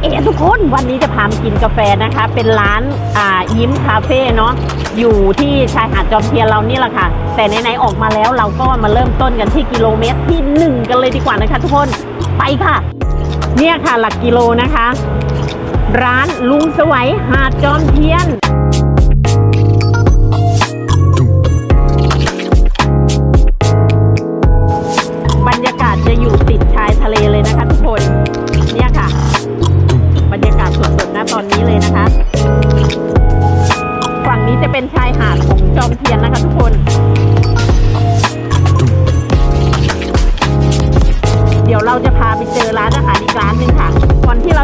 เอ๋ทุกคนวันนี้จะพามากินกาแฟนะคะ เป็นร้านอ่ายิ้มคาเฟ่เนาะอยู่ที่ชายหาดจอมเทียนเรานี่แหละค่ะ แต่ไหนๆออกมาแล้วเราก็มาเริ่มต้นกันที่กิโลเมตรที่หนึ่งกันเลยดีกว่านะคะทุกคนไปค่ะ เนี่ยค่ะหลักกิโลนะคะ ร้านลุงสวัยหาดจอมเทียนบรรยากาศจะอยู่ติดชายทะเลเลยนะคะทุกคนเนี่ยค่ะ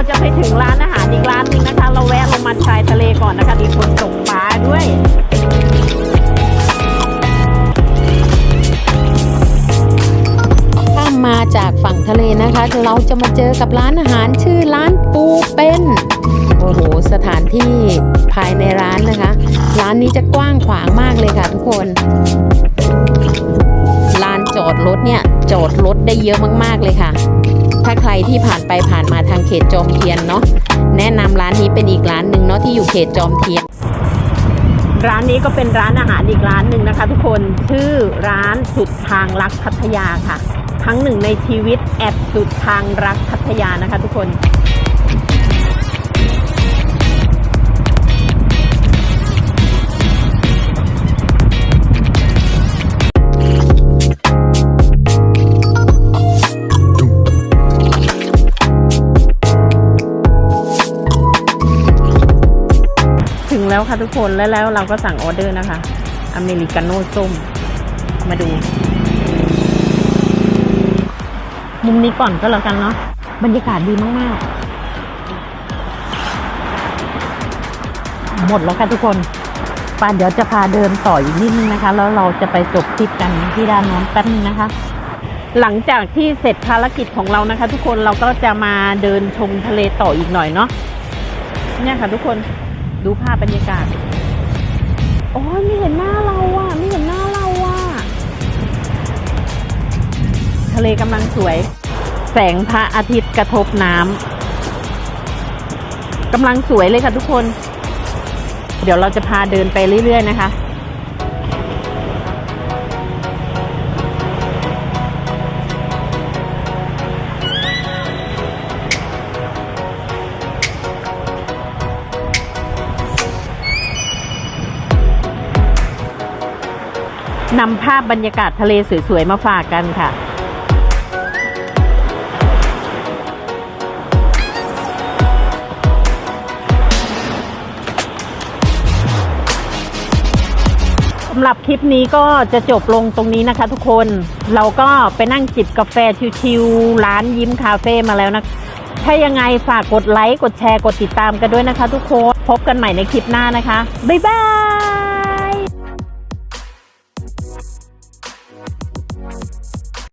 จะไปถึงร้านอาหารอีกร้านหนึ่งนะคะ เราแวะลงมาชายทะเลก่อนนะคะมีคนตกปลาด้วยถ้ามาจากฝั่งทะเลนะคะ เราจะมาเจอกับร้านอาหารชื่อร้านปูเป็นโอ้โหสถานที่ภายในร้านนะคะ ร้านนี้จะกว้างขวางมากเลยค่ะทุกคนลานจอดรถเนี่ยจอดรถได้เยอะมากๆเลยค่ะ ถ้าใครที่ผ่านไปผ่านมาทางเขตจอมเทียนเนาะแนะนำร้านนี้เป็นอีกร้านหนึ่งเนาะที่อยู่เขตจอมเทียน ร้านนี้ก็เป็นร้านอาหารอีกร้านหนึ่งนะคะ ทุกคนชื่อร้านสุดทางรักพัทยาค่ะ ครั้งหนึ่งในชีวิตแอบสุดทางรักพัทยานะคะ ทุกคน แล้วค่ะทุกคนแล้วแล้วเราก็สั่งออเดอร์นะคะ อเมริกาโน่ส้ม มาดู มุมนี้ก่อนก็แล้วกันเนาะบรรยากาศดีมากๆ หมดแล้วค่ะทุกคนปานเดี๋ยวจะพาเดินต่ออีกนิดนึงนะคะ แล้วเราจะไปจบทริปกันที่ด้านน้นแป๊บนึงนะคะ หลังจากที่เสร็จภารกิจของเรานะคะ ทุกคนเราก็จะมาเดินชมทะเลต่ออีกหน่อยเนาะเนี่ยค่ะทุกคน ดูภาพบรรยากาศ โอ้ยไม่เห็นหน้าเราอะ ไม่เห็นหน้าเราอะ ทะเลกำลังสวย แสงพระอาทิตย์กระทบน้ำกำลังสวยเลยค่ะทุกคน เดี๋ยวเราจะพาเดินไปเรื่อย ๆ นะคะ นำภาพบรรยากาศทะเลสวยๆ มาฝากกันค่ะ สำหรับคลิปนี้ก็จะจบลงตรงนี้นะคะทุกคน เราก็ไปนั่งจิบกาแฟชิวๆ ร้านยิ้มคาเฟ่มาแล้วนะ ถ้ายังไงฝากกดไลค์ กดแชร์ กดติดตามกันด้วยนะคะทุกคน พบกันใหม่ในคลิปหน้านะคะ บ๊ายบาย